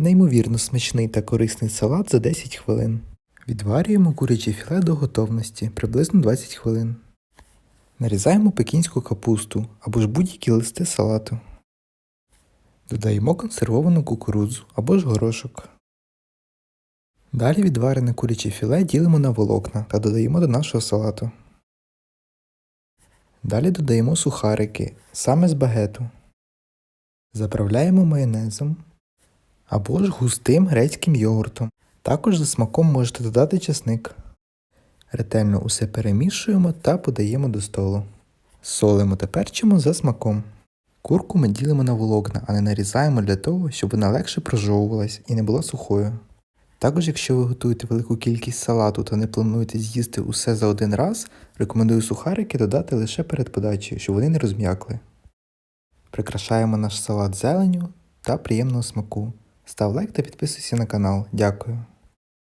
Неймовірно смачний та корисний салат за 10 хвилин. Відварюємо куряче філе до готовності приблизно 20 хвилин. Нарізаємо пекінську капусту або ж будь-які листи салату. Додаємо консервовану кукурудзу або ж горошок. Далі відварене куряче філе ділимо на волокна та додаємо до нашого салату. Далі додаємо сухарики, саме з багету. Заправляємо майонезом або ж густим грецьким йогуртом. Також за смаком можете додати чесник. Ретельно усе перемішуємо та подаємо до столу. Солимо та перчимо за смаком. Курку ми ділимо на волокна, а не нарізаємо для того, щоб вона легше прожовувалась і не була сухою. Також, якщо ви готуєте велику кількість салату та не плануєте з'їсти усе за один раз, рекомендую сухарики додати лише перед подачею, щоб вони не розм'якли. Прикрашаємо наш салат зеленю та приємного смаку. Став лайк та підписуйся на канал. Дякую.